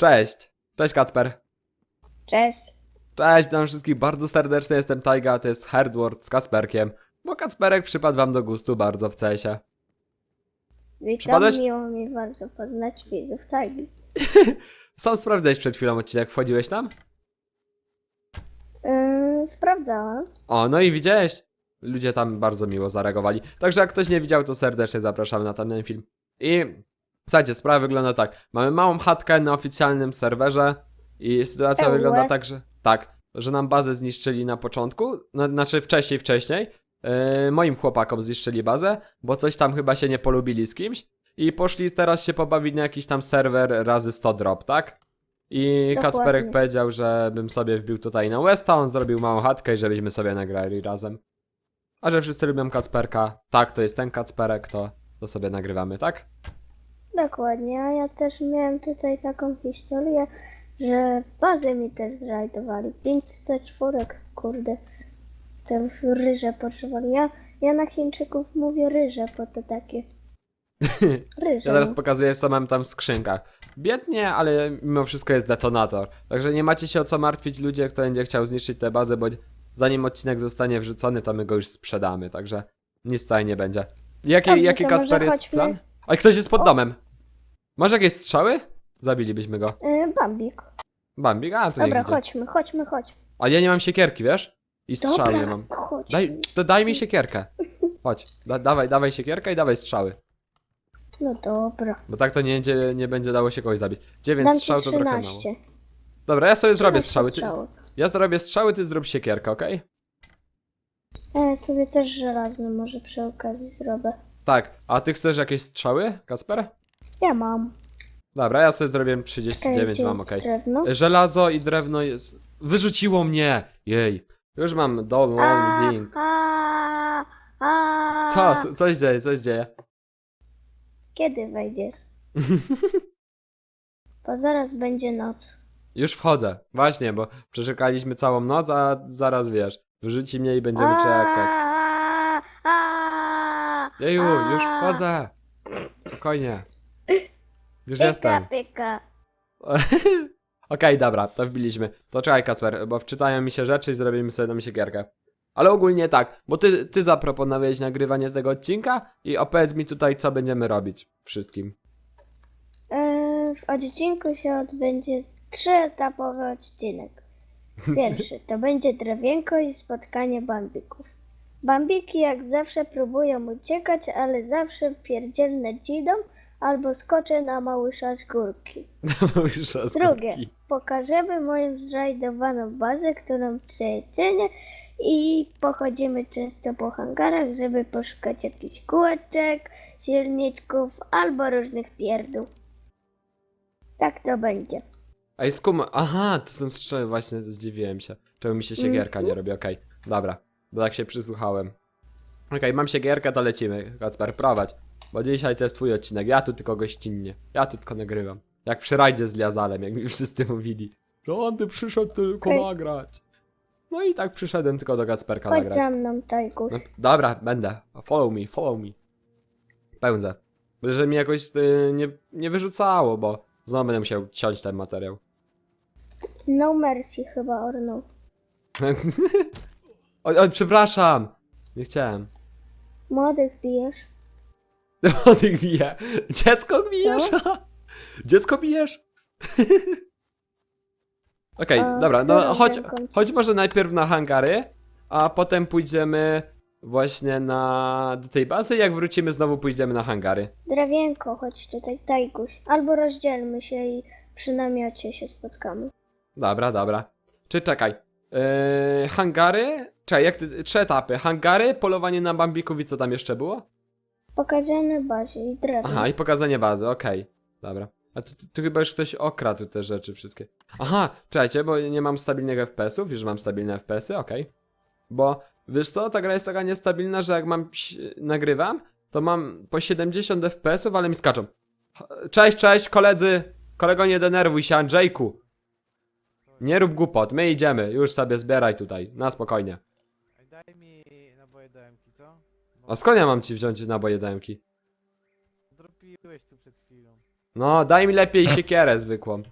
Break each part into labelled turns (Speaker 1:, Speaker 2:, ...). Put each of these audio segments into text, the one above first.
Speaker 1: Cześć. Cześć Kacper.
Speaker 2: Cześć.
Speaker 1: Cześć, witam wszystkich bardzo serdecznie, jestem Tajga, to jest Hardword z Kacperkiem. Bo Kacperek przypadł wam do gustu bardzo w cesie.
Speaker 2: Witam,
Speaker 1: Przypadłeś?
Speaker 2: miło mi bardzo poznać widzów Tagi.
Speaker 1: Sam sprawdzałeś przed chwilą odcinek, wchodziłeś tam?
Speaker 2: Yy, sprawdzałam.
Speaker 1: O, no i widziałeś? Ludzie tam bardzo miło zareagowali. Także jak ktoś nie widział, to serdecznie zapraszamy na ten film. I słuchajcie, sprawa wygląda tak. Mamy małą chatkę na oficjalnym serwerze i sytuacja
Speaker 2: Eee,
Speaker 1: wygląda tak, że tak, że nam bazę zniszczyli na początku, no, znaczy wcześniej, wcześniej. Yy, moim chłopakom zniszczyli bazę, bo coś tam chyba się nie polubili z kimś i poszli teraz się pobawić na jakiś tam serwer razy 100 drop, tak? I
Speaker 2: Dokładnie.
Speaker 1: Kacperek powiedział, żebym sobie wbił tutaj na Westa, on zrobił małą chatkę i żebyśmy sobie nagrali razem. A że wszyscy lubią Kacperka, tak, to jest ten Kacperek, to, to sobie nagrywamy, tak?
Speaker 2: Dokładnie, a ja też miałem tutaj taką historię, że bazę mi też zrajdowali. 504, kurde. Te ryże potrzebowali. Ja, ja na Chińczyków mówię ryże, bo to takie. Ryże.
Speaker 1: Ja teraz
Speaker 2: no.
Speaker 1: pokazuję, co mam tam w skrzynkach. Biednie, ale mimo wszystko jest detonator. Także nie macie się o co martwić ludzie, kto będzie chciał zniszczyć tę bazę, bo zanim odcinek zostanie wrzucony, to my go już sprzedamy, także nic tutaj nie będzie. Jaki,
Speaker 2: Dobrze,
Speaker 1: jaki
Speaker 2: to może
Speaker 1: Kasper jest
Speaker 2: chodźmy.
Speaker 1: plan? A ktoś jest pod domem. Masz jakieś strzały? Zabilibyśmy go.
Speaker 2: Yy, Bambik.
Speaker 1: Bambik, a to
Speaker 2: Dobra, chodźmy, chodźmy, chodźmy.
Speaker 1: A ja nie mam siekierki, wiesz? I strzały nie
Speaker 2: Dobra,
Speaker 1: mam.
Speaker 2: chodź.
Speaker 1: Daj, to daj mi siekierkę. Chodź, da, dawaj, dawaj siekierkę i dawaj strzały.
Speaker 2: No dobra.
Speaker 1: Bo tak to nie, będzie- nie będzie dało się kogoś zabić. 9
Speaker 2: Dam ci
Speaker 1: strzał to trochę mało.
Speaker 2: 13.
Speaker 1: Dobra, ja sobie zrobię
Speaker 2: 13
Speaker 1: strzały. Ty,
Speaker 2: strzałów.
Speaker 1: ja zrobię strzały, ty zrób siekierkę, okej?
Speaker 2: Ja sobie też żelazny może przy okazji zrobię.
Speaker 1: Tak, a ty chcesz jakieś strzały, Kasper?
Speaker 2: Ja mam.
Speaker 1: Dobra, ja sobie zrobię
Speaker 2: Ej,
Speaker 1: 39,
Speaker 2: gdzie
Speaker 1: mam
Speaker 2: jest
Speaker 1: okej.
Speaker 2: drewno?
Speaker 1: Żelazo i drewno jest... Wyrzuciło mnie! Jej. Już mam
Speaker 2: A,
Speaker 1: loading.
Speaker 2: a, a.
Speaker 1: Co? S- Coś dzieje, coś dzieje.
Speaker 2: Kiedy wejdziesz? Bo zaraz będzie noc.
Speaker 1: Już wchodzę. Właśnie, bo przeczekaliśmy całą noc, a zaraz wiesz, wyrzuci mnie i będziemy czekać. Jeju,
Speaker 2: a.
Speaker 1: już wchodzę. Spokojnie. Już jestem.
Speaker 2: pyka.
Speaker 1: Okej, dobra, to wbiliśmy. To czekaj, Kacper, bo wczytają mi się rzeczy i zrobimy sobie tam siekierkę. Ale ogólnie tak, bo ty, ty zaproponowałeś nagrywanie tego odcinka i opowiedz mi tutaj, co będziemy robić wszystkim.
Speaker 2: E, W odcinku się odbędzie trzyetapowy odcinek. Pierwszy to będzie drewienko i spotkanie bambików. Bambiki jak zawsze próbują uciekać, ale zawsze pierdzielne dzidą albo skoczę na małysza z górki. Drugie, pokażemy moją zrajdowaną bazę, którą przejedziemy i pochodzimy często po hangarach, żeby poszukać jakichś kółeczek, silniczków albo różnych pierdół. Tak to będzie.
Speaker 1: Ej, skum, aha, to są strzały, właśnie zdziwiłem się. Czemu mi się siekierka nie robi, okej. Dobra, bo tak się przysłuchałem. Okej, mam siekierkę, to lecimy. Kacper, prowadź. Bo dzisiaj to jest twój odcinek, ja tu tylko gościnnie. Ja tu tylko nagrywam. Jak przy rajdzie z Liazalem, jak mi wszyscy mówili. To on ty przyszedł tylko
Speaker 2: Okej.
Speaker 1: nagrać. No i tak przyszedłem tylko do Kacperka
Speaker 2: Chodź
Speaker 1: nagrać.
Speaker 2: za mną.
Speaker 1: No, dobra, będę. Follow me, follow me. Pędzę. Bo że mi jakoś y, nie, nie wyrzucało, bo znowu będę musiał ciąć ten materiał.
Speaker 2: No mercy chyba, Ornu.
Speaker 1: oj, oj, przepraszam! Nie chciałem.
Speaker 2: Młodych bijesz?
Speaker 1: O tych bije. Dziecko bijesz? Dziecko bijesz? Okej,
Speaker 2: A,
Speaker 1: dobra, no
Speaker 2: którą
Speaker 1: chodź,
Speaker 2: ręką?
Speaker 1: chodź może najpierw na hangary, a potem pójdziemy właśnie na do tej bazy, jak wrócimy znowu pójdziemy na hangary.
Speaker 2: Drewienko, chodź tutaj, Tajkuś. Albo rozdzielmy się i przy namiocie się spotkamy.
Speaker 1: Dobra, dobra. Czy czekaj. Yy, hangary? Czekaj, jak ty, trzy etapy. Hangary, polowanie na bambików i co tam jeszcze było?
Speaker 2: Pokażemy bazie i drewno.
Speaker 1: Aha, i pokazanie bazy, okej. Dobra. A tu, tu, tu chyba już ktoś okradł te rzeczy wszystkie. Aha, czekajcie, bo nie mam stabilnego FPS-ów, już mam stabilne FPS-y, okej. Bo, wiesz co, ta gra jest taka niestabilna, że jak mam, ś- nagrywam, to mam po 70 FPS-ów, ale mi skaczą. Cześć, cześć, koledzy! Kolego, nie denerwuj się, Andrzejku! Nie rób głupot, my idziemy, już sobie zbieraj tutaj, na spokojnie.
Speaker 3: Daj mi naboje do MK, co? Bo
Speaker 1: A skąd ja mam ci wziąć naboje dęki?
Speaker 3: Dropiłeś tu przed chwilą.
Speaker 1: No, daj mi lepiej siekierę zwykłą.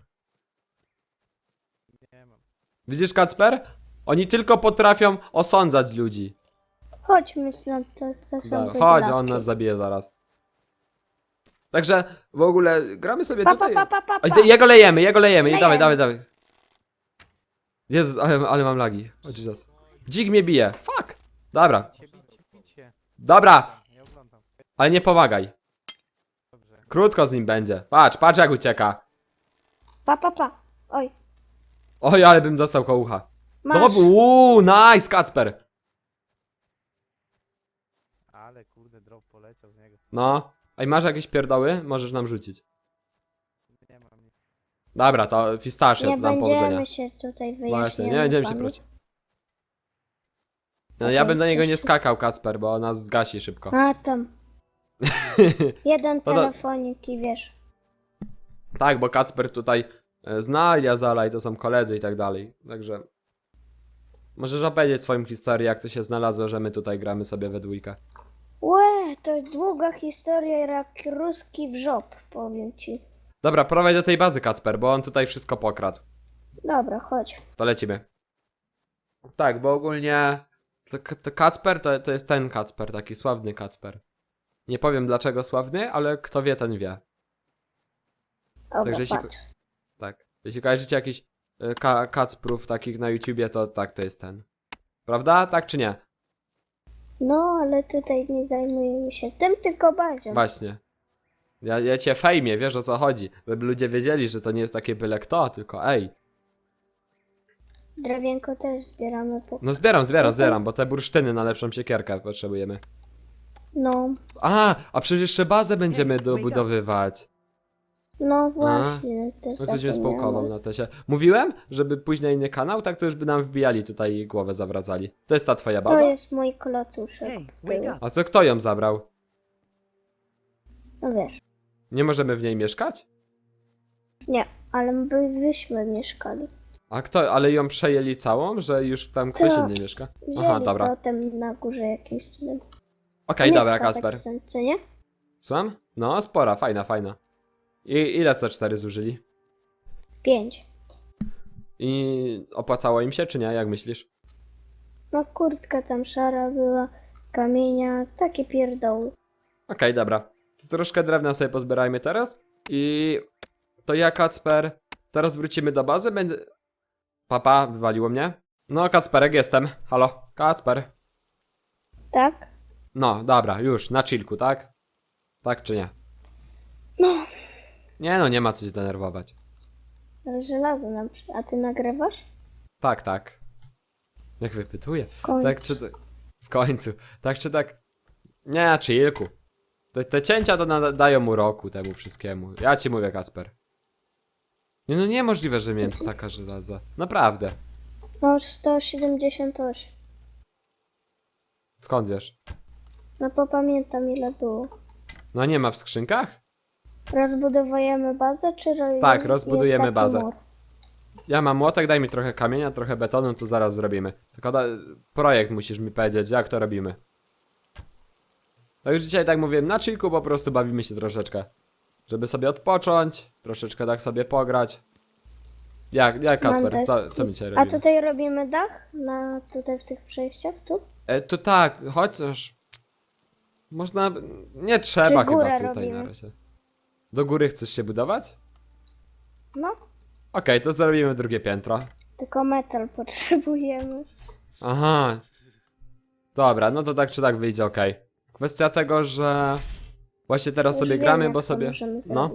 Speaker 1: Widzisz, Kacper? Oni tylko potrafią osądzać ludzi.
Speaker 2: Chodźmy stąd, to, to są te
Speaker 1: chodź, on nas zabije zaraz. Także w ogóle gramy sobie
Speaker 2: Pa, pa,
Speaker 1: tutaj.
Speaker 2: pa, pa, pa,
Speaker 1: Oj,
Speaker 2: pa.
Speaker 1: ty- Jego lejemy, jego lejemy. I
Speaker 2: Lejemy.
Speaker 1: dawaj, dawaj, dawaj. Jezus, ale, ale mam lagi. O Jesus. Dzik mnie bije. Fuck. Dobra,
Speaker 3: Bicie, bicie, bicie.
Speaker 1: dobra,
Speaker 3: Nie oglądam.
Speaker 1: ale nie pomagaj.
Speaker 3: Dobrze.
Speaker 1: Krótko z nim będzie. Patrz, patrz jak ucieka.
Speaker 2: Pa, pa, pa. Oj,
Speaker 1: Oj, ale bym dostał kołucha.
Speaker 2: masz.
Speaker 1: Dobry, uuu, nice, Kacper.
Speaker 3: Ale kurde, drop poleciał z niego.
Speaker 1: No. Ej, masz jakieś pierdoły? Możesz nam rzucić. Dobra, to
Speaker 2: Nie
Speaker 1: to dam powodzenia.
Speaker 2: będziemy się tutaj wyjaśniać.
Speaker 1: Właśnie, nie będziemy się prosić. No, ja bym do niego nie skakał, Kacper, bo nas zgasi szybko.
Speaker 2: A tam. Jeden
Speaker 1: No to-
Speaker 2: telefonik i wiesz.
Speaker 1: Tak, bo Kacper tutaj e, zna Aliazala i to są koledzy i tak dalej. Także możesz opowiedzieć swoją historię, jak to się znalazło, że my tutaj gramy sobie we dwójkę.
Speaker 2: Łe, to długa historia jak ruski wrzob, powiem ci.
Speaker 1: Dobra, prowadź do tej bazy, Kacper, bo on tutaj wszystko pokradł.
Speaker 2: Dobra, chodź.
Speaker 1: To lecimy. Tak, bo ogólnie to, to Kacper to, to jest ten Kacper, taki sławny Kacper. Nie powiem dlaczego sławny, ale kto wie, ten wie.
Speaker 2: Dobra,
Speaker 1: Także jeśli-
Speaker 2: patrz.
Speaker 1: Tak. Jeśli kojarzycie jakiś y, ka Kacprów takich na YouTubie, to tak, to jest ten. Prawda? Tak czy nie?
Speaker 2: No, ale tutaj nie zajmujemy się tym, tylko bazią.
Speaker 1: Właśnie. Ja, ja cię fejmie, wiesz o co chodzi. Żeby ludzie wiedzieli, że to nie jest takie byle kto, tylko ej.
Speaker 2: Drewienko też zbieramy po...
Speaker 1: No zbieram, zbieram, zbieram, bo te bursztyny na lepszą siekierkę potrzebujemy.
Speaker 2: No,
Speaker 1: A, a przecież jeszcze bazę będziemy dobudowywać.
Speaker 2: no właśnie. też
Speaker 1: No ktoś mnie
Speaker 2: zapomniałam.
Speaker 1: spałkował na tesie. Mówiłem, żeby pójść na inny kanał, tak to już by nam wbijali tutaj i głowę zawracali. To jest ta twoja
Speaker 2: To
Speaker 1: baza?
Speaker 2: jest mój klocuszek.
Speaker 4: Hey,
Speaker 2: Był.
Speaker 4: wake up.
Speaker 1: A to kto ją zabrał?
Speaker 2: No wiesz.
Speaker 1: Nie możemy w niej mieszkać?
Speaker 2: Nie, ale by byśmy mieszkali.
Speaker 1: A kto, ale ją przejęli całą, że już tam ktoś
Speaker 2: Tak.
Speaker 1: inny mieszka?
Speaker 2: Wzięli
Speaker 1: Aha, dobra.
Speaker 2: potem na górze jakimś cudem.
Speaker 1: Okej, dobra,
Speaker 2: skakać
Speaker 1: Kasper.
Speaker 2: Stąd, co nie?
Speaker 1: Słucham? No, spora, fajna, fajna. I ile C4 zużyli?
Speaker 2: Pięć.
Speaker 1: I opłacało im się, czy nie? Jak myślisz?
Speaker 2: No kurtka tam szara była, kamienia, takie pierdoły.
Speaker 1: Okej, dobra. Troszkę drewna sobie pozbierajmy teraz. I to ja, Kacper, teraz wrócimy do bazy. Będę... Papa, wywaliło mnie. No, Kacperek, jestem. Halo, Kacper.
Speaker 2: Tak?
Speaker 1: No, dobra, już, na chillku, tak? Tak czy nie?
Speaker 2: No.
Speaker 1: Nie no, nie ma co się denerwować.
Speaker 2: Ale żelazo nam przy... A ty nagrywasz?
Speaker 1: Tak, tak. Jak wypytuję.
Speaker 2: W końcu.
Speaker 1: Tak czy tak. W końcu. Tak czy tak. Nie, na chillku. Te, te cięcia to nadają uroku temu wszystkiemu. Ja ci mówię, Kacper. Nie no, niemożliwe, że miałem staka żelaza. Naprawdę.
Speaker 2: No 178.
Speaker 1: Skąd wiesz?
Speaker 2: No bo pamiętam ile było.
Speaker 1: No nie ma w skrzynkach?
Speaker 2: Rozbudowujemy bazę, czy ro...
Speaker 1: Tak,
Speaker 2: jest
Speaker 1: rozbudujemy
Speaker 2: taki
Speaker 1: bazę.
Speaker 2: mur?
Speaker 1: Ja mam młotek, daj mi trochę kamienia, trochę betonu, to zaraz zrobimy. Tylko da, projekt musisz mi powiedzieć, jak to robimy. Także dzisiaj, tak mówię, na chillku po prostu bawimy się troszeczkę. Żeby sobie odpocząć, troszeczkę tak sobie pograć. Jak, jak
Speaker 2: Mam
Speaker 1: Kasper, co,
Speaker 2: deski.
Speaker 1: co my dzisiaj
Speaker 2: A
Speaker 1: robimy?
Speaker 2: tutaj robimy dach? Na tutaj w tych przejściach? Tu?
Speaker 1: E, to tak, chociaż... Można... Nie trzeba
Speaker 2: Czy górę
Speaker 1: chyba tutaj
Speaker 2: robimy?
Speaker 1: na razie. Do góry chcesz się budować?
Speaker 2: No,
Speaker 1: Okej, to zrobimy drugie piętro.
Speaker 2: tylko metal potrzebujemy.
Speaker 1: Aha. Dobra, no to tak czy tak wyjdzie ok. Kwestia tego, że właśnie teraz sobie gramy, bo sobie. No,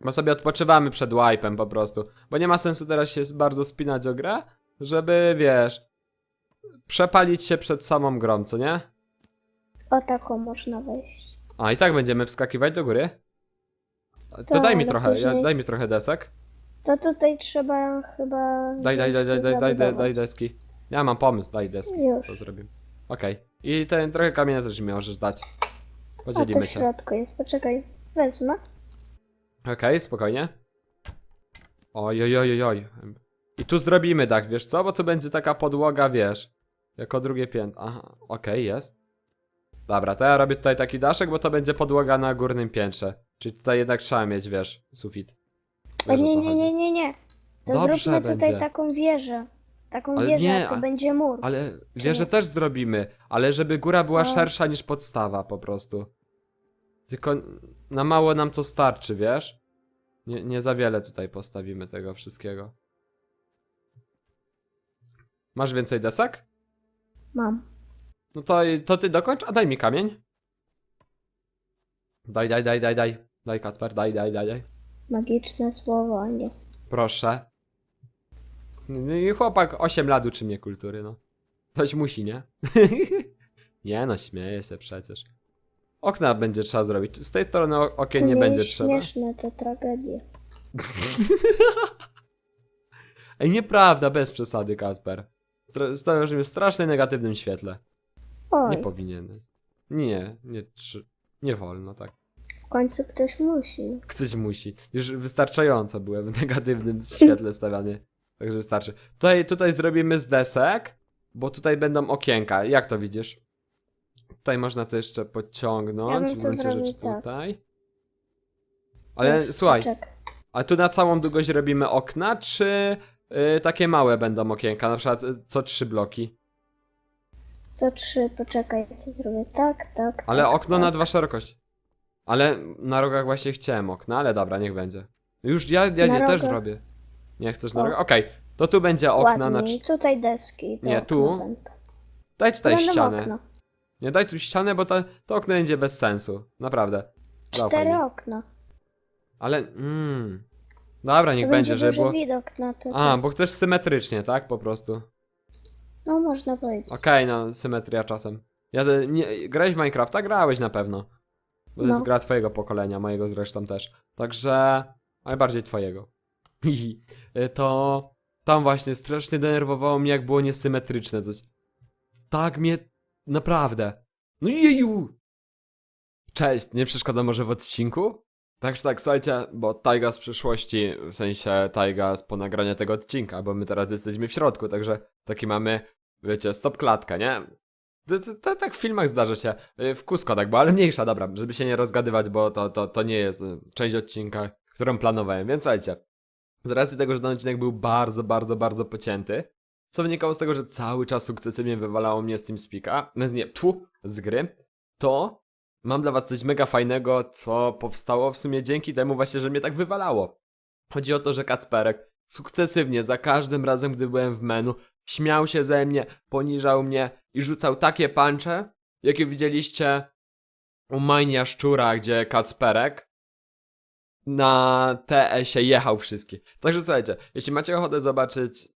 Speaker 1: bo sobie odpoczywamy przed wipe'em po prostu. Bo nie ma sensu teraz się bardzo spinać o grę, żeby wiesz. Przepalić się przed samą grą, co nie?
Speaker 2: O taką można wejść.
Speaker 1: A i tak będziemy wskakiwać do góry. To
Speaker 2: Tak,
Speaker 1: daj mi
Speaker 2: ale
Speaker 1: trochę, ja,
Speaker 2: później-
Speaker 1: daj mi trochę desek.
Speaker 2: To tutaj trzeba chyba...
Speaker 1: Daj, daj, daj, daj, daj, daj, daj, daj deski. Ja mam pomysł, daj deski.
Speaker 2: Już.
Speaker 1: To zrobimy. Okej. I ten trochę kamienia też mi możesz dać.
Speaker 2: A to
Speaker 1: Podzielimy
Speaker 2: w
Speaker 1: się.
Speaker 2: środku jest, poczekaj. Wezmę.
Speaker 1: Okej, spokojnie. Oj, oj, oj, oj, oj. I tu zrobimy tak, wiesz co? Bo tu będzie taka podłoga, wiesz. Jako drugie piętro. Aha, okej, jest. Dobra, to ja robię tutaj taki daszek, bo to będzie podłoga na górnym piętrze. Czyli tutaj jednak trzeba mieć, wiesz, sufit.
Speaker 2: A
Speaker 1: Wiesz o
Speaker 2: nie,
Speaker 1: co
Speaker 2: nie,
Speaker 1: chodzi.
Speaker 2: nie, nie, nie. To
Speaker 1: Dobrze
Speaker 2: zróbmy tutaj
Speaker 1: będzie.
Speaker 2: taką wieżę. Taką
Speaker 1: Ale
Speaker 2: wieżę,
Speaker 1: nie,
Speaker 2: a to
Speaker 1: a-
Speaker 2: będzie mur.
Speaker 1: Ale wieżę też zrobimy, ale żeby góra była
Speaker 2: No.
Speaker 1: szersza niż podstawa po prostu. Tylko na mało nam to starczy, wiesz? Nie, nie za wiele tutaj postawimy tego wszystkiego. Masz więcej desek?
Speaker 2: Mam.
Speaker 1: No to, to ty dokończ, a daj mi kamień. Daj, daj, daj, daj, daj. Daj, Kacper, daj, daj, daj, daj.
Speaker 2: Magiczne słowo, a nie.
Speaker 1: Proszę. No i chłopak 8 lat uczy mnie kultury, no. Ktoś musi, nie? nie no, śmieję się przecież. Okna będzie trzeba zrobić. Z tej strony o- okien nie
Speaker 2: nie
Speaker 1: będzie trzeba.
Speaker 2: śmieszne, to tragedia.
Speaker 1: Ej, nieprawda, bez przesady, Kasper. Stra- Stawiasz mnie w strasznie negatywnym świetle. Nie
Speaker 2: Oj,
Speaker 1: powinieneś. Nie, nie, trzy- nie wolno, tak.
Speaker 2: w końcu ktoś musi.
Speaker 1: Ktoś musi. Już wystarczająco byłem w negatywnym świetle stawiany. Także wystarczy. Tutaj, tutaj zrobimy z desek, bo tutaj będą okienka. Jak to widzisz? Tutaj można to jeszcze
Speaker 2: Ja
Speaker 1: podciągnąć
Speaker 2: bym
Speaker 1: w
Speaker 2: to
Speaker 1: gruncie
Speaker 2: zrobił
Speaker 1: rzeczy
Speaker 2: tak.
Speaker 1: tutaj. Ale
Speaker 2: Już,
Speaker 1: słuchaj,
Speaker 2: poczekaj.
Speaker 1: a tu na całą długość robimy okna, czy y, takie małe będą okienka? Na przykład y, co trzy bloki.
Speaker 2: Co trzy, poczekaj, co zrobię? Tak, tak.
Speaker 1: Ale
Speaker 2: tak,
Speaker 1: okno
Speaker 2: tak.
Speaker 1: na dwa szerokość. Ale na rogach właśnie chciałem okna, ale dobra, niech będzie. Już ja, ja
Speaker 2: Na
Speaker 1: nie też
Speaker 2: rogach?
Speaker 1: robię. Nie chcesz na
Speaker 2: O.
Speaker 1: rogach? Okej, to tu będzie okna na
Speaker 2: Ładniej.
Speaker 1: cz...
Speaker 2: Tutaj deski. to
Speaker 1: Nie, tu.
Speaker 2: będą.
Speaker 1: Daj tutaj
Speaker 2: Będą
Speaker 1: ścianę.
Speaker 2: okna.
Speaker 1: Nie daj tu ścianę, bo to, to okno będzie bez sensu. Naprawdę. Zaufaj
Speaker 2: Cztery
Speaker 1: mi.
Speaker 2: okna.
Speaker 1: Ale, mm. Dobra, niech
Speaker 2: to
Speaker 1: będzie,
Speaker 2: będzie
Speaker 1: żeby
Speaker 2: duży
Speaker 1: było...
Speaker 2: widok na to.
Speaker 1: A, bo chcesz symetrycznie, tak? Po prostu.
Speaker 2: No można powiedzieć.
Speaker 1: Okej, no, symetria czasem. Ja te- nie, grałeś w Minecrafta? Grałeś na pewno. Bo to jest
Speaker 2: No.
Speaker 1: gra twojego pokolenia, mojego zresztą też. Także, najbardziej twojego. Y, to tam właśnie strasznie denerwowało mnie, jak było niesymetryczne coś. Tak mnie, naprawdę. No jeju! Cześć, nie przeszkadza może w odcinku? Także tak, słuchajcie, bo Tajga z przyszłości, w sensie Tajga z po nagrania tego odcinka, bo my teraz jesteśmy w środku, także taki mamy, wiecie, stop klatka, nie? To, to, to tak w filmach zdarza się, y, w Kusko tak było, ale mniejsza, dobra, żeby się nie rozgadywać, bo to, to, to nie jest y, część odcinka, którą planowałem, więc słuchajcie, z racji tego, że ten odcinek był bardzo, bardzo, bardzo pocięty, co wynikało z tego, że cały czas sukcesywnie wywalało mnie z TeamSpeak'a, no nie, tu, z gry, to mam dla was coś mega fajnego, co powstało w sumie dzięki temu właśnie, że mnie tak wywalało. Chodzi o to, że Kacperek sukcesywnie, za każdym razem, gdy byłem w menu, śmiał się ze mnie, poniżał mnie i rzucał takie puncze, jakie widzieliście u Majnia Szczura, gdzie Kacperek na TS-ie jechał wszystkie. Także słuchajcie, jeśli macie ochotę zobaczyć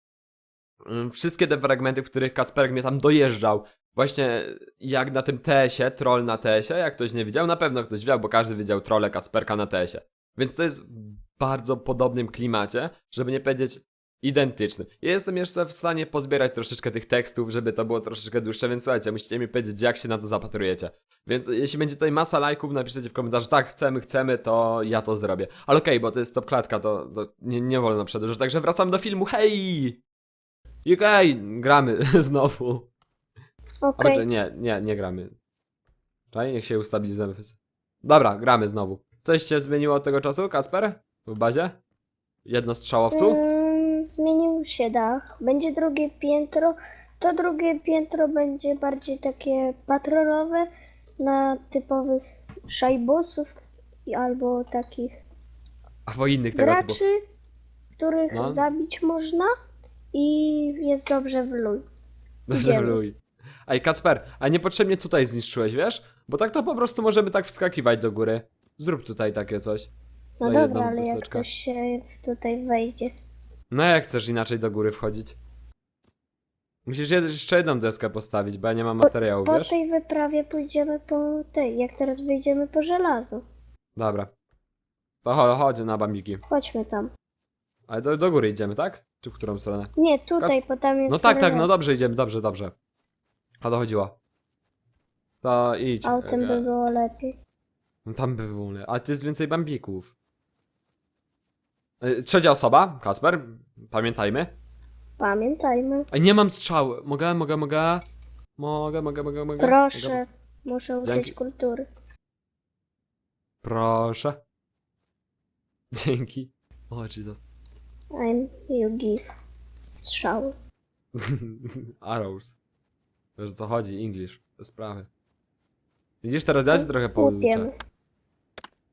Speaker 1: mm, wszystkie te fragmenty, w których Kacperek mnie tam dojeżdżał, właśnie jak na tym TS-ie, troll na TS-ie, jak ktoś nie widział, na pewno ktoś widział, bo każdy widział trolle Kacperka na TS-ie. Więc to jest w bardzo podobnym klimacie, żeby nie powiedzieć identyczny. Ja jestem jeszcze w stanie pozbierać troszeczkę tych tekstów, żeby to było troszeczkę dłuższe, więc słuchajcie, musicie mi powiedzieć, jak się na to zapatrujecie. Więc jeśli będzie tutaj masa lajków, napiszcie w komentarzu, tak, chcemy, chcemy, to ja to zrobię. Ale okej, bo to jest top klatka, to, to nie, nie wolno przedłużać. Także wracamy do filmu, hej! Okej, gramy znowu.
Speaker 2: Okej.
Speaker 1: Okay. nie, nie, nie gramy. Czekaj, niech się ustabilizujemy. Dobra, gramy znowu. Coś się zmieniło od tego czasu, Kasper? W bazie? Jedno strzałowcu?
Speaker 2: Zmienił się dach. Będzie drugie piętro. To drugie piętro będzie bardziej takie patrolowe na typowych szajbusów i- albo takich
Speaker 1: Albo innych tego typu.
Speaker 2: graczy, których
Speaker 1: No.
Speaker 2: zabić można i jest dobrze w luj. Idziemy.
Speaker 1: Żeruj. Ej, Kacper, a niepotrzebnie tutaj zniszczyłeś, wiesz? Bo tak to po prostu możemy tak wskakiwać do góry. Zrób tutaj takie coś.
Speaker 2: No
Speaker 1: jedną
Speaker 2: dobra, ale jak
Speaker 1: wyseczkę.
Speaker 2: ktoś się tutaj wejdzie.
Speaker 1: No jak chcesz inaczej do góry wchodzić? Musisz jed- jeszcze jedną deskę postawić, bo ja nie mam materiału,
Speaker 2: Po
Speaker 1: wiesz?
Speaker 2: tej wyprawie pójdziemy po tej, jak teraz wyjdziemy po żelazu.
Speaker 1: Dobra. To cho- chodź na bambiki.
Speaker 2: Chodźmy tam.
Speaker 1: Ale do, do góry idziemy, tak? Czy w którą stronę?
Speaker 2: Nie, tutaj, bo tam jest
Speaker 1: No tak, tak, no
Speaker 2: żelazo.
Speaker 1: dobrze idziemy, dobrze, dobrze. A dochodziła. To idź.
Speaker 2: Autem by było lepiej.
Speaker 1: No Tam by było. A tu jest więcej bambików. E, Trzecia osoba, Kasper, pamiętajmy.
Speaker 2: Pamiętajmy.
Speaker 1: Ej, nie mam strzał. Mogę, mogę, mogę. Mogę, mogę, mogę, mogę. Mogę.
Speaker 2: Proszę, muszę uczyć
Speaker 1: Dzięki.
Speaker 2: kultury.
Speaker 1: Proszę. Dzięki. O, Jesus.
Speaker 2: I'm you give. Strzały.
Speaker 1: Arrows. Wiesz o co chodzi, English, te sprawy. Widzisz, teraz ja cię trochę pouczę.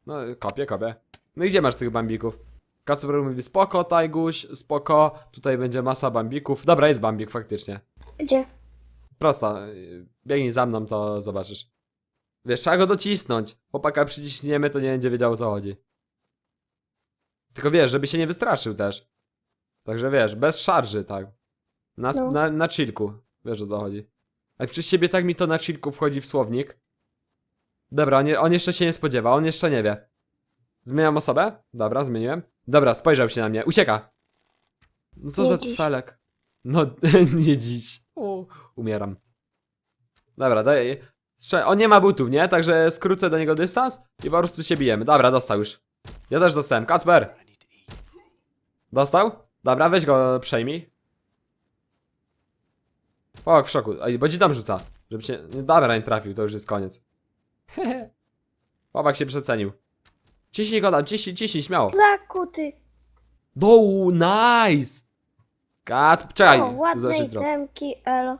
Speaker 1: No, kopię, kopię. No i gdzie masz tych bambików? Kacper mówi, spoko, Tajguś, spoko, tutaj będzie masa bambików. Dobra, jest bambik faktycznie.
Speaker 2: Gdzie?
Speaker 1: Prosta, y, biegnij za mną, to zobaczysz. Wiesz, trzeba go docisnąć. Chłopaka przyciśniemy, to nie będzie wiedział o co chodzi. Tylko wiesz, żeby się nie wystraszył też. Także wiesz, bez szarży, tak. Na, sp-
Speaker 2: No.
Speaker 1: na, na chillku. Wiesz o co chodzi. Jak przez ciebie tak mi to na chillku wchodzi w słownik. Dobra, on, je, on jeszcze się nie spodziewa, on jeszcze nie wie. Zmieniam osobę? Dobra, zmieniłem. Dobra, spojrzał się na mnie. Ucieka! No co
Speaker 2: Nie
Speaker 1: za
Speaker 2: dziś.
Speaker 1: cwelek. No, nie dziś. U, umieram. Dobra, daj. Strze- On nie ma butów, nie? Także skrócę do niego dystans i po prostu się bijemy. Dobra, dostał już. Ja też dostałem. Kacper! Dostał? Dobra, weź go przejmij. O, w szoku. Ej, bo ci tam rzuca. Żeby się... Dobra, nie trafił, to już jest koniec. Chłopak się przecenił. Ciśnij go tam, ciśnij, ciśnij, śmiało.
Speaker 2: Zakuty.
Speaker 1: Doł, nice! Kac, czekaj.
Speaker 2: O,
Speaker 1: tu
Speaker 2: ładne itemki, elo.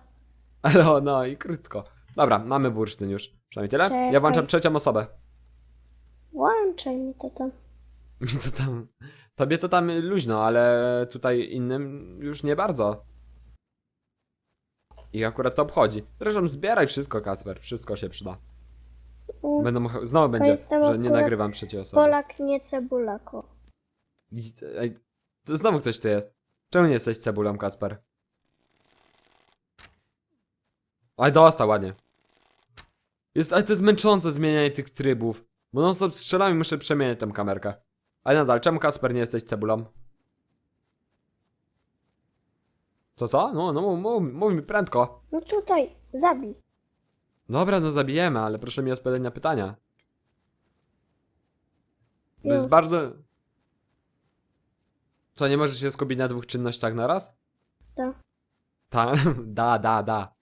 Speaker 1: Ale o, no i krótko. Dobra, mamy bursztyn już. Przynajmniej tyle.
Speaker 2: Czekaj.
Speaker 1: Ja włączam trzecią osobę.
Speaker 2: Włączaj mi to tam.
Speaker 1: Co tam? Tobie to tam luźno, ale tutaj innym już nie bardzo. I akurat to obchodzi. Zresztą zbieraj wszystko, Kacper. Wszystko się przyda.
Speaker 2: U,
Speaker 1: Będą, ch- znowu będzie, że nie
Speaker 2: akurat
Speaker 1: nagrywam trzeciej osoby.
Speaker 2: Polak, nie cebulako.
Speaker 1: I- Ej, to znowu ktoś tu jest. Czemu nie jesteś cebulą, Kacper? Ale dostał ładnie. Jest, ale to jest męczące zmienianie tych trybów. Bo non stop strzelam i muszę przemieniać tę kamerkę. Ale nadal, czemu Kacper nie jesteś cebulą? Co, co? No, no, mów, mów mi prędko.
Speaker 2: No tutaj, zabij.
Speaker 1: Dobra, no zabijemy, ale proszę mi odpowiedzieć na pytania. To jest
Speaker 2: Już.
Speaker 1: bardzo... Co, nie możesz się skupić na dwóch czynnościach na raz?
Speaker 2: To.
Speaker 1: Ta, da, da, da.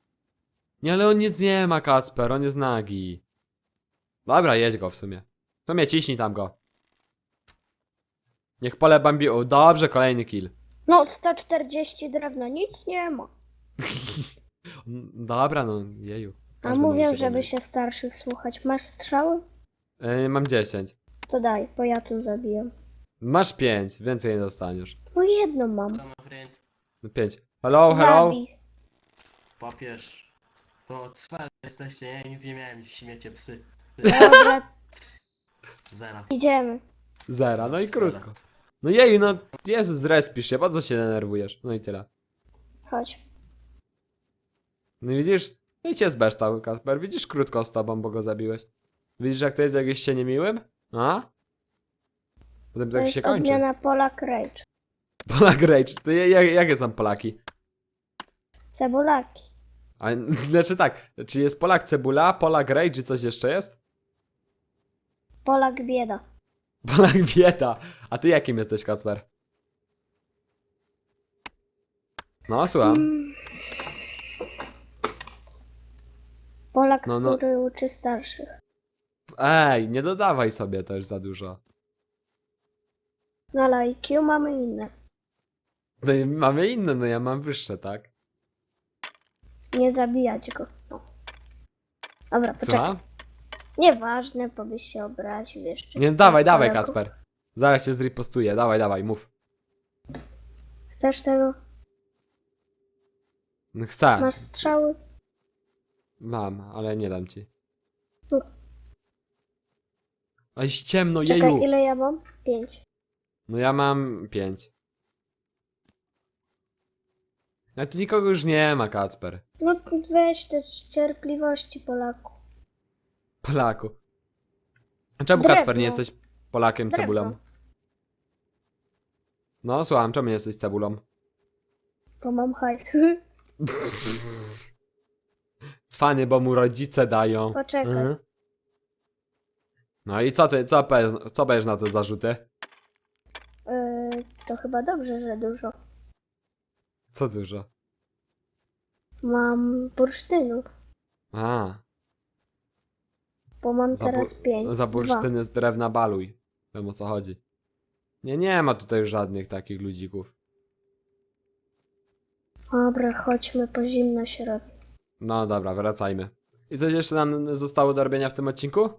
Speaker 1: Nie, ale on nic nie ma, Kacper, on jest nagi. Dobra, jedź go w sumie. To mnie ciśnij tam go. Niech pole Bambi... O, dobrze, kolejny kill.
Speaker 2: No, 140 drewna, nic nie ma.
Speaker 1: Dobra, no, jeju.
Speaker 2: A
Speaker 1: Każdy może sobie
Speaker 2: żeby
Speaker 1: pomylić.
Speaker 2: się starszych słuchać. Masz strzały?
Speaker 1: E, mam 10.
Speaker 2: To daj, bo ja tu zabijam.
Speaker 1: Masz 5, więcej nie dostaniesz.
Speaker 2: No jedno mam.
Speaker 4: Friend.
Speaker 1: No 5. Hello, hello.
Speaker 2: Zabij.
Speaker 4: Papież. To cwel jesteście, ja nic nie miałem, śmiecie psy.
Speaker 2: Dobra,
Speaker 4: Zero.
Speaker 2: idziemy.
Speaker 1: Zera, no i krótko. No jeju, no Jezus, zrespisz się, po co się denerwujesz? No i tyle.
Speaker 2: Chodź.
Speaker 1: No i widzisz? No i cię zbeształ, Kasper. Widzisz krótko z tobą, bo go zabiłeś. Widzisz jak to jest, jak jest się niemiłym? A? Potem
Speaker 2: To
Speaker 1: tak
Speaker 2: jest
Speaker 1: się kończy.
Speaker 2: odmiana Polak Rage.
Speaker 1: Polak Rage. To ja- jak, jakie są Polaki?
Speaker 2: Cebulaki.
Speaker 1: A, znaczy tak, czy jest Polak Cebula, Polak Rage, czy coś jeszcze jest?
Speaker 2: Polak bieda.
Speaker 1: Polak Bieda. A ty jakim jesteś, Kacper? No, słucham.
Speaker 2: Mm. Polak,
Speaker 1: No, no.
Speaker 2: który uczy starszych.
Speaker 1: Ej, nie dodawaj sobie też za dużo.
Speaker 2: No ale IQ mamy inne.
Speaker 1: No i mamy inne, no ja mam wyższe, tak?
Speaker 2: Nie zabijać go. No. Dobra, poczekaj.
Speaker 1: Słucham?
Speaker 2: Nieważne, bo byś się obraził jeszcze.
Speaker 1: Nie, dawaj, dawaj,
Speaker 2: kolego.
Speaker 1: Kacper. Zaraz cię zripostuję, dawaj, dawaj, mów.
Speaker 2: Chcesz tego?
Speaker 1: No, Chcę.
Speaker 2: Masz strzały?
Speaker 1: Mam, ale nie dam ci. A jest ciemno,
Speaker 2: Czekaj,
Speaker 1: jeju.
Speaker 2: ile ja mam? Pięć.
Speaker 1: No ja mam pięć. Ale tu nikogo już nie ma, Kacper.
Speaker 2: No weź też cierpliwości Polaku.
Speaker 1: Polaku. A czemu,
Speaker 2: Drewno.
Speaker 1: Kacper, nie jesteś Polakiem cebulą?
Speaker 2: Drewno.
Speaker 1: No, słucham, czemu nie jesteś cebulą?
Speaker 2: Bo mam hajs.
Speaker 1: Cwany, bo mu rodzice dają.
Speaker 2: Poczekaj.
Speaker 1: Mhm. No i co ty, co, powiesz, co powiesz na te zarzuty?
Speaker 2: Yy, to chyba dobrze, że dużo.
Speaker 1: Co dużo?
Speaker 2: Mam bursztynów,
Speaker 1: A,
Speaker 2: bo mam
Speaker 1: Za
Speaker 2: teraz pięć.
Speaker 1: za
Speaker 2: Dwa.
Speaker 1: bursztyny z drewna baluj. Wiem o co chodzi. Nie, nie ma tutaj żadnych takich ludzików.
Speaker 2: Dobra, chodźmy, po zimno się robi.
Speaker 1: No dobra, wracajmy. I coś jeszcze nam zostało do robienia w tym odcinku?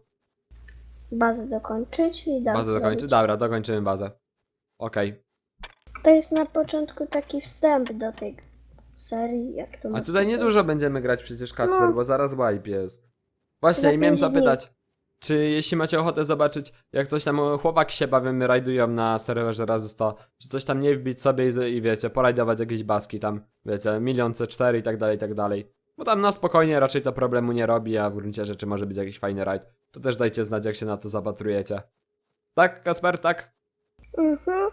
Speaker 2: Bazę dokończyć i dalej.
Speaker 1: Bazę dokończyć? Dobra, dokończymy bazę. Okej.
Speaker 2: To jest na początku taki wstęp do tej serii, jak to
Speaker 1: A tutaj niedużo będziemy grać przecież Kacper,
Speaker 2: No.
Speaker 1: bo zaraz wipe jest. Właśnie,
Speaker 2: Za
Speaker 1: i miałem
Speaker 2: pięć dni.
Speaker 1: zapytać, czy jeśli macie ochotę zobaczyć, jak coś tam e, chłopaki się bawią, rajdują na serwerze razy 100, czy coś tam nie wbić sobie i, z- i wiecie, porajdować jakieś baski tam, wiecie, milion C4 i tak dalej, i tak dalej. Bo tam na spokojnie raczej to problemu nie robi, a w gruncie rzeczy może być jakiś fajny rajd. To też dajcie znać, jak się na to zapatrujecie. Tak, Kacper, tak?
Speaker 2: Mhm.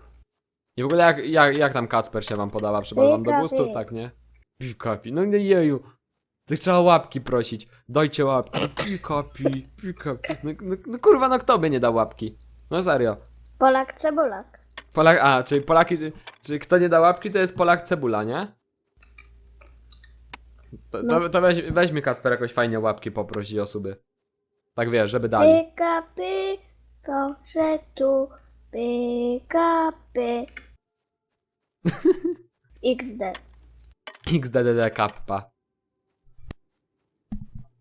Speaker 1: I w ogóle jak, jak, jak tam Kacper się wam podoba? Przypadł wam do gustu? Tak, nie? Pika, pi. No nie jeju. To trzeba łapki prosić. Dajcie łapki. Pika, pi, pika, pi. No, no, no kurwa, no kto by nie dał łapki? No serio.
Speaker 2: Polak cebulak.
Speaker 1: Polak, a, czyli Polaki, czyli kto nie da łapki, to jest Polak cebula, nie? To,
Speaker 2: No.
Speaker 1: to weź, weźmy Kacper jakoś fajnie łapki poprosi osoby. Tak wiesz, żeby dali.
Speaker 2: Pyka, py, proszę tu. Pyka, py. XD.
Speaker 1: XDDD kappa.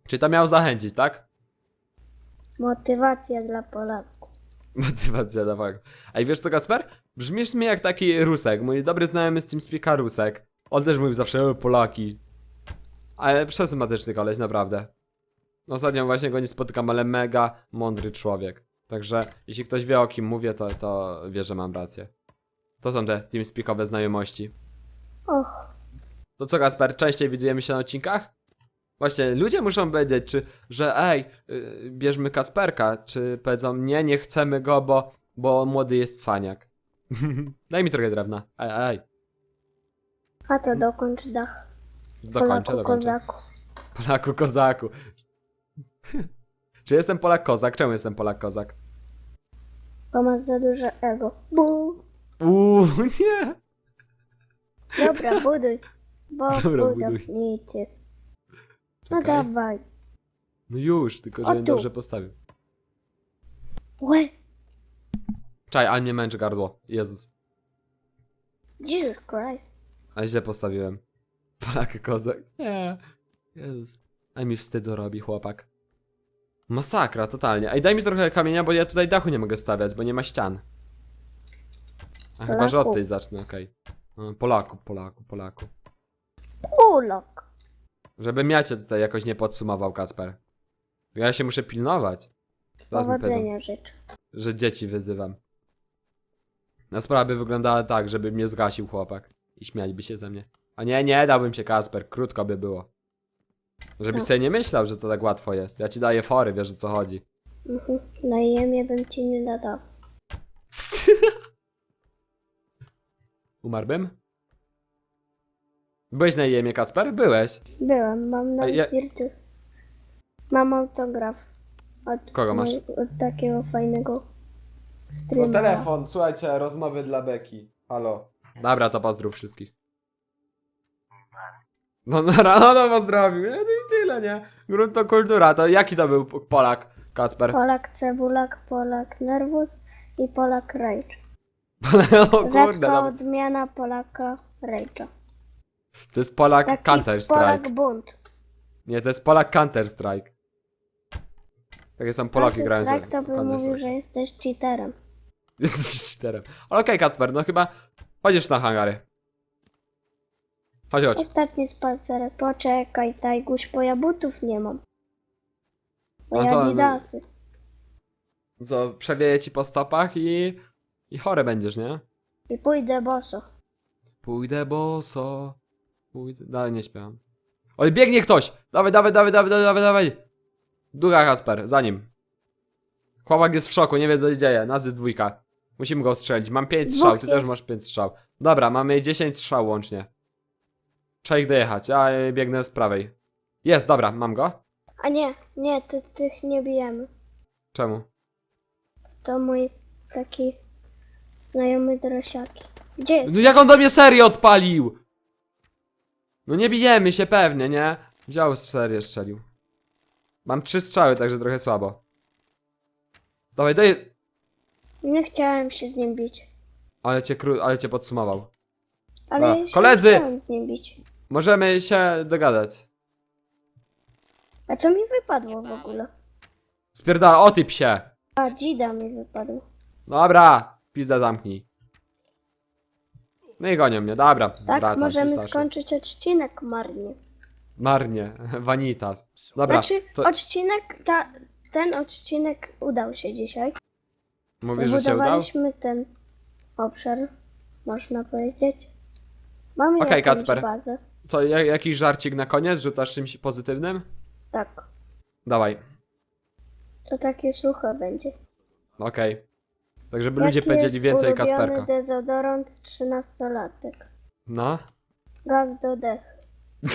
Speaker 1: Czy to miał zachęcić, tak?
Speaker 2: Motywacja dla Polaków.
Speaker 1: Motywacja dla walk. A i wiesz co, Kacper? Brzmisz mi jak taki Rusek, mój dobry znajomy z TeamSpeaka Rusek. On też mówił zawsze, e, Polaki. Ale przesympatyczny koleś, naprawdę. Ostatnio właśnie go nie spotykam, ale mega mądry człowiek. Także jeśli ktoś wie o kim mówię, to, to wie, że mam rację. To są te TeamSpeakowe znajomości.
Speaker 2: Och,
Speaker 1: To co, Kasper, częściej widujemy się na odcinkach? Właśnie, ludzie muszą wiedzieć, czy, że ej, yy, bierzmy Kacperka, czy powiedzą nie, nie chcemy go, bo, bo młody jest cwaniak. Daj mi trochę drewna. Ej, ej,
Speaker 2: a to dokończ dach.
Speaker 1: Dokończę,
Speaker 2: Polaku
Speaker 1: dokończę.
Speaker 2: kozaku.
Speaker 1: Polaku kozaku. czy jestem Polak kozak? Czemu jestem Polak kozak?
Speaker 2: Bo masz za duże ego. Bu.
Speaker 1: Uuu, nie!
Speaker 2: Dobra, buduj. Bo
Speaker 1: Dobra, buduj.
Speaker 2: budowniczy. No
Speaker 1: Czekaj.
Speaker 2: dawaj.
Speaker 1: No już, tylko
Speaker 2: O,
Speaker 1: żebym
Speaker 2: tu.
Speaker 1: dobrze postawił.
Speaker 2: Łe.
Speaker 1: Czaj, ale mnie męczy gardło. Jezus.
Speaker 2: Jesus Christ.
Speaker 1: A źle postawiłem. Polak kozak. Nie. Jezus. A mi wstydu robi chłopak. Masakra, totalnie. Ej, daj mi trochę kamienia, bo ja tutaj dachu nie mogę stawiać, bo nie ma ścian. A chyba, że od tej zacznę, okej. No, Polaku, Polaku, Polaku.
Speaker 2: Ulok.
Speaker 1: Żebym ja cię tutaj jakoś nie podsumował, Kacper. Ja się muszę pilnować. Zaraz mi powiedzą,
Speaker 2: Powodzenia życzę.
Speaker 1: że dzieci wyzywam. Na sprawa by wyglądała tak, żeby mnie zgasił chłopak. I śmialiby się ze mnie. A nie, nie dałbym się Kasper, krótko by było. Żebyś
Speaker 2: No.
Speaker 1: sobie nie myślał, że to tak łatwo jest. Ja ci daję fory, wiesz o co chodzi.
Speaker 2: Mhm. Na jemie bym ci nie nadał.
Speaker 1: Umarłbym? Byłeś na jemie, Kacper? Byłeś.
Speaker 2: Byłem, mam na
Speaker 1: A ja-
Speaker 2: wirtu. Mam autograf. Od,
Speaker 1: Kogo masz?
Speaker 2: Od takiego fajnego
Speaker 1: No
Speaker 2: streamera.
Speaker 1: telefon, słuchajcie, rozmowy dla Beki. Halo. Dobra, to pozdrów wszystkich. No, no, no, no pozdrowił. No i tyle, nie? Grunt to kultura. To jaki to był Polak, Kacper?
Speaker 2: Polak Cebulak, Polak Nervus i Polak Rage.
Speaker 1: o kurde,
Speaker 2: Rzadka
Speaker 1: no,
Speaker 2: odmiana Polaka Rage'a.
Speaker 1: to jest Polak
Speaker 2: Taki
Speaker 1: Counter Strike.
Speaker 2: Polak Bunt.
Speaker 1: Nie, to jest Polak Counter Strike. Takie są Polaki
Speaker 2: Counter
Speaker 1: grające.
Speaker 2: Strike to by mówił, że jesteś cheaterem.
Speaker 1: Jesteś cheaterem. Ale okej, Kacper, no chyba chodzisz na hangary. Chodź, chodź.
Speaker 2: Ostatni spacerek. Poczekaj, Tajguś, bo ja butów nie mam. Bo
Speaker 1: A
Speaker 2: ja
Speaker 1: co,
Speaker 2: Adidasy.
Speaker 1: Co, przewieje ci po stopach i... I chory będziesz, nie?
Speaker 2: I pójdę boso.
Speaker 1: Pójdę boso. Pójdę... Dalej nie śpiewam. Oj, biegnie ktoś! Dawaj, dawaj, dawaj, dawaj, dawaj, dawaj! Długa Kasper, za nim. Chłopak jest w szoku, nie wie co się dzieje. Nas jest dwójka. Musimy go strzelić. Mam 5
Speaker 2: Dwóch
Speaker 1: strzał, ty też
Speaker 2: jest.
Speaker 1: masz 5 strzał. Dobra, mamy 10 strzał łącznie. Trzeba ich dojechać, ja biegnę z prawej. Jest, dobra, mam go.
Speaker 2: A nie, nie, ty, tych nie bijemy.
Speaker 1: Czemu?
Speaker 2: To mój taki znajomy drosiaki. Gdzie jest?
Speaker 1: No jak on do mnie serię odpalił? No nie bijemy się pewnie, nie? Wziął serię, strzelił. Mam trzy strzały, także trochę słabo. Dawaj, daj...
Speaker 2: Nie chciałem się z nim bić.
Speaker 1: Ale cię, kró- ale cię podsumował.
Speaker 2: Ale
Speaker 1: Dobra,
Speaker 2: ja się
Speaker 1: koledzy!
Speaker 2: nie chciałam z nim bić.
Speaker 1: Możemy się dogadać.
Speaker 2: A co mi wypadło w ogóle?
Speaker 1: Spierdala, o ty psie!
Speaker 2: A, dzida mi wypadł.
Speaker 1: Dobra, pizda zamknij. No i gonią mnie, dobra,
Speaker 2: Tak,
Speaker 1: wracam.
Speaker 2: możemy skończyć odcinek marnie.
Speaker 1: Marnie, vanitas. Dobra,
Speaker 2: znaczy,
Speaker 1: to
Speaker 2: odcinek, ta, ten odcinek udał się dzisiaj.
Speaker 1: mówisz, że się udał?
Speaker 2: Budowaliśmy ten obszar, można powiedzieć. Mamy
Speaker 1: Okej,
Speaker 2: jakąś
Speaker 1: Kacper.
Speaker 2: bazę.
Speaker 1: Co, ja- jakiś żarcik na koniec? Rzucasz czymś pozytywnym?
Speaker 2: Tak,
Speaker 1: Dawaj,
Speaker 2: to takie suche będzie.
Speaker 1: okej. Tak, żeby ludzie
Speaker 2: Jaki
Speaker 1: powiedzieli
Speaker 2: jest
Speaker 1: więcej
Speaker 2: ulubiony
Speaker 1: Kacperka.
Speaker 2: dezodorant 13-latek.
Speaker 1: No.
Speaker 2: Gaz do dech.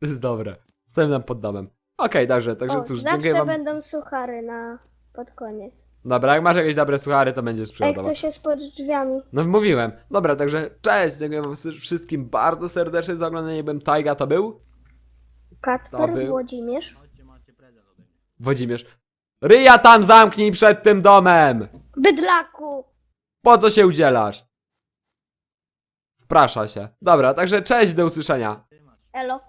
Speaker 1: to jest dobre. Stałem nam pod domem. Okej, dobrze, także
Speaker 2: O,
Speaker 1: cóż,
Speaker 2: zawsze
Speaker 1: dziękuję wam.
Speaker 2: będą suchary na pod koniec.
Speaker 1: Dobra, jak masz jakieś dobre suchary, to będziesz
Speaker 2: Ej,
Speaker 1: przygotował.
Speaker 2: ktoś jest pod drzwiami.
Speaker 1: No mówiłem. Dobra, także cześć, dziękuję wam wszystkim bardzo serdecznie za oglądanie. Byłem Tajga, to był
Speaker 2: Kacper,
Speaker 1: To był-
Speaker 2: Włodzimierz.
Speaker 1: Włodzimierz. Ryja tam zamknij przed tym domem!
Speaker 2: Bydlaku!
Speaker 1: Po co się udzielasz? Wprasza się. Dobra, także cześć, do usłyszenia.
Speaker 2: Elo.